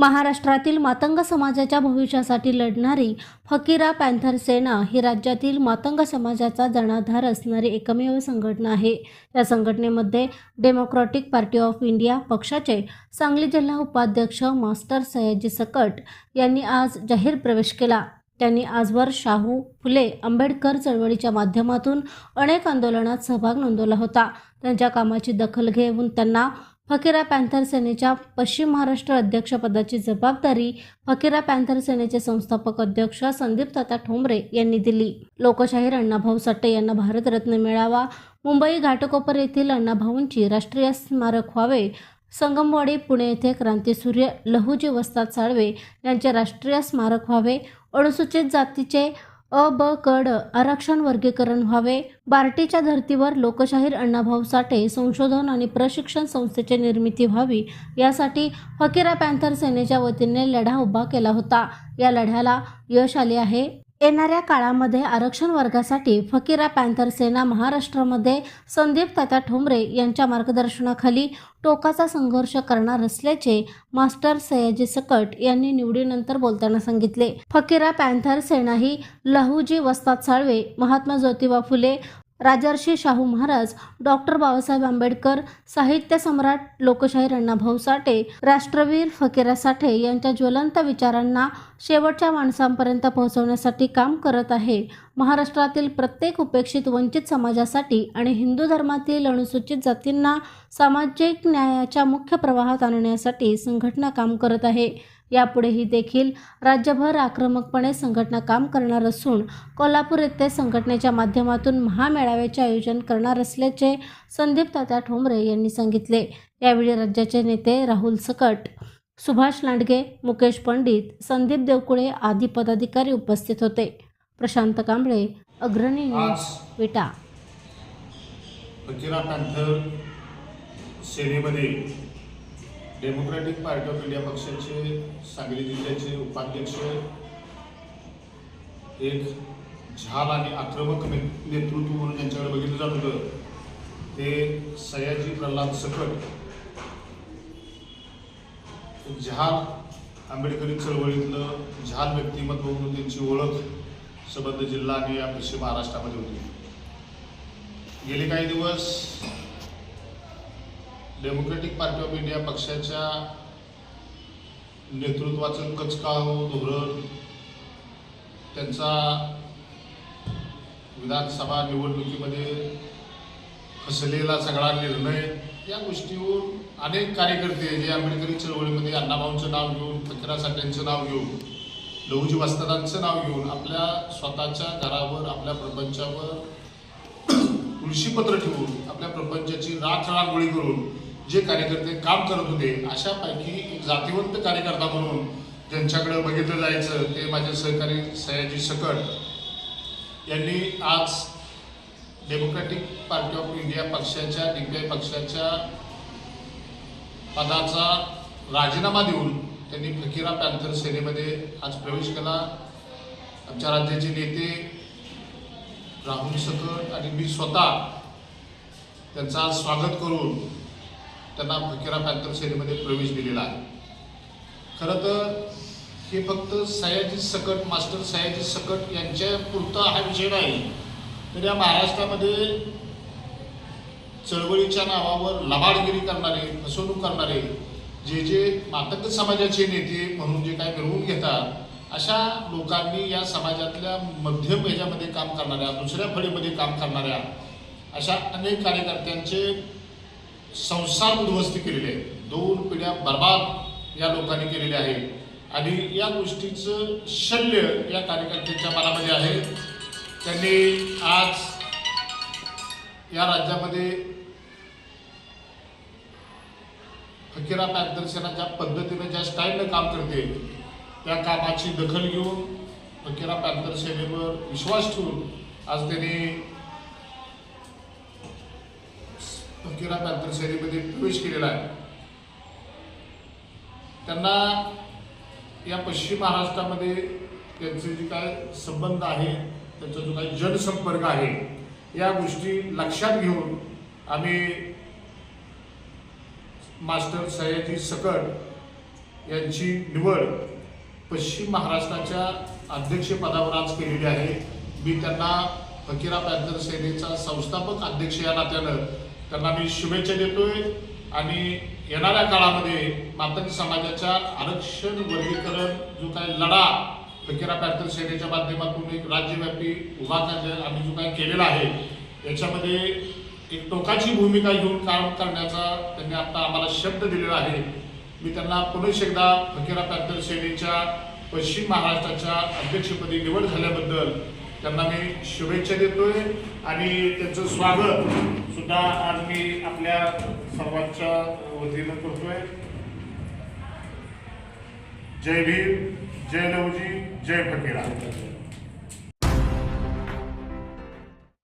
महाराष्ट्रातील मातंग समाजाच्या भविष्यासाठी लढणारी फकीरा पॅन्थर सेना ही राज्यातील मातंग समाजाचा जनाधार असणारी एकमेव संघटना आहे. या संघटनेमध्ये डेमोक्रॅटिक पार्टी ऑफ इंडिया पक्षाचे सांगली जिल्हा उपाध्यक्ष मास्टर सयाजी सकट यांनी आज जाहीर प्रवेश केला. त्यांनी आजवर शाहू फुले आंबेडकर चळवळीच्या माध्यमातून अनेक आंदोलनात सहभाग नोंदवला होता. त्यांच्या कामाची दखल घेऊन त्यांना फकीरा पॅन्थर सेनेच्या पश्चिम महाराष्ट्र अध्यक्षपदाची जबाबदारी फकीरा पॅन्थर सेनेचे संस्थापक अध्यक्ष संदीप ताता ठोंबरे यांनी दिली. लोकशाहीर अण्णाभाऊ साठे यांना भारतरत्न मिळावा. मुंबई घाटकोपर येथील अण्णाभाऊंची राष्ट्रीय स्मारक व्हावे. संगमवाडी पुणे येथे क्रांतीसूर्य लहुजी वस्ताद साळवे यांचे राष्ट्रीय स्मारक व्हावे. अनुसूचित जातीचे अ ब कड आरक्षण वर्गीकरण व्हावे. बार्टीच्या धर्तीवर लोकशाहीर अण्णाभाऊ साठे संशोधन आणि प्रशिक्षण संस्थेची निर्मिती व्हावी. यासाठी फकीरा पॅन्थर सेनेच्या वतीने लढा उभा केला होता. या लढ्याला यश आले आहे. येणाऱ्या काळामध्ये आरक्षण वर्गासाठी फकीरा पॅन्थर सेना महाराष्ट्रामध्ये संदीप तात्या ठोंबरे यांच्या मार्गदर्शनाखाली टोकाचा संघर्ष करणार असल्याचे मास्टर सयाजी सकट यांनी निवडीनंतर बोलताना सांगितले. फकीरा पॅन्थर सेना ही लहूजी वस्ताद साळवे महात्मा ज्योतिबा फुले राजर्षी शाहू महाराज डॉक्टर बाबासाहेब आंबेडकर साहित्य सम्राट लोकशाहीर अण्णाभाऊ साठे राष्ट्रवीर फकीरा साठे यांच्या ज्वलंत विचारांना शेवटच्या माणसांपर्यंत पोहोचवण्यासाठी काम करत आहे. महाराष्ट्रातील प्रत्येक उपेक्षित वंचित समाजासाठी आणि हिंदू धर्मातील अनुसूचित जातींना सामाजिक न्यायाच्या मुख्य प्रवाहात आणण्यासाठी संघटना काम करत आहे. यापुढेही देखील राज्यभर आक्रमकपणे संघटना काम करणार असून कोल्हापूर येथे संघटनेच्या माध्यमातून महामेळाव्याचे आयोजन करणार असल्याचे संदीप तात्या ठोंबरे यांनी सांगितले. यावेळी राज्याचे नेते राहुल सकट सुभाष लांडगे मुकेश पंडित संदीप देवकुळे आदी पदाधिकारी उपस्थित होते. प्रशांत कांबळे अग्रणी न्यूज विटा. सेनेमध्ये डेमोक्रॅटिक पार्टी ऑफ इंडिया पक्षाचे सांगली जिल्ह्याचे उपाध्यक्ष एक झाल आणि आक्रमक ने- नेतृत्व म्हणून ज्यांच्याकडे बघितलं जात होतं ते सयाजी प्रल्हाद सकट झाल आंबेडकरी चळवळीतलं झाल व्यक्तिमत्व म्हणून त्यांची ओळख सबंध जिल्हा आणि या पश्चिम महाराष्ट्रामध्ये होती. गेले काही दिवस डेमोक्रेटिक पार्टी ऑफ इंडिया पक्षाच्या नेतृत्वाचं कचकाव धोरण त्यांचा विधानसभा निवडणुकीमध्ये फसलेला सगळा निर्णय या गोष्टीवर अनेक कार्यकर्ते जे आंबेडकरी चळवळीमध्ये अण्णाभाऊंचं नाव घेऊन फकीरा साठ्यांचं नाव घेऊन लहुजी वस्तादांचं नाव घेऊन आपल्या स्वतःच्या घरावर आपल्या प्रपंचावर तुळशीपत्र ठेवून आपल्या प्रपंचाची राख रांगोळी करून जे कार्यकर्ते काम करत होते अशापैकी एक जातीवंत कार्यकर्ता म्हणून ज्यांच्याकडे बघितलं जायचं ते माझे सहकारी सयाजी सकट यांनी आज डेमोक्रॅटिक पार्टी ऑफ इंडिया पक्षाच्या डीपीआय पक्षाच्या पदाचा राजीनामा देऊन त्यांनी फकीरा पॅन्थर सेनेमध्ये आज प्रवेश केला. आमच्या राज्याचे नेते राहुल सकट आणि मी स्वतः त्यांचं आज स्वागत करून त्यांना फकीरा पॅन्थर सेनेमध्ये प्रवेश दिलेला आहे. खरं तर हे फक्त सयाजी सकट मास्टर सयाजी सकट यांच्या पुरता हा विषय नाही. तर या महाराष्ट्रामध्ये चळवळीच्या नावावर लबाडगिरी करणारे फसवणूक करणारे जे जे मातंग समाजाचे नेते म्हणून जे काय मिळवून घेतात अशा लोकांनी या समाजातल्या मध्यम ह्याच्यामध्ये काम करणाऱ्या दुसऱ्या फळीमध्ये काम करणाऱ्या अशा अनेक कार्यकर्त्यांचे संसार उद्ध्वस्त केलेले आहेत. दोन पिढ्या बर्बाद या लोकांनी केलेल्या आहेत. आणि या गोष्टीचं शल्य या कार्यकर्त्यांच्या मनामध्ये आहे. त्यांनी आज या राज्यामध्ये फकीरा पॅन्थर ज्या पद्धतीनं ज्या स्टाईलनं काम करते त्या कामाची दखल घेऊन फकीरा पॅन्थर विश्वास ठेवून आज त्यांनी फकीरा पॅन्थर शैलीमध्ये प्रवेश केलेला आहे. त्यांना या पश्चिम महाराष्ट्रामध्ये त्यांचे जे काय संबंध आहे त्यांचा जो काही जनसंपर्क आहे या गोष्टी लक्षात घेऊन आम्ही मास्टर सयाजी सकट यांची निवड पश्चिम महाराष्ट्राच्या अध्यक्षपदावर आज केलेली आहे. मी त्यांना फकीरा पॅन्थर सेनेचा संस्थापक अध्यक्ष या नात्यानं त्यांना मी शुभेच्छा देतोय. आणि येणाऱ्या काळामध्ये मातंग समाजाच्या आरक्षण वर्गीकरण जो काय लढा फकीरा पॅथर सेनेच्या माध्यमातून एक राज्यव्यापी उभा आम्ही जो काय केलेला आहे याच्यामध्ये एक टोकाची भूमिका घेऊन काम करण्याचा त्यांनी आता आम्हाला शब्द दिलेला आहे. मी त्यांना पुनश एकदा फकीरा पॅथर सेनेच्या पश्चिम महाराष्ट्राच्या अध्यक्षपदी निवड झाल्याबद्दल त्यांना मी शुभेच्छा देतोय आणि त्यांचं स्वागत सुद्धा आज मी आपल्या सर्वांच्या वतीनं करतोय. जय भीम जय लवजी जय फकीरा.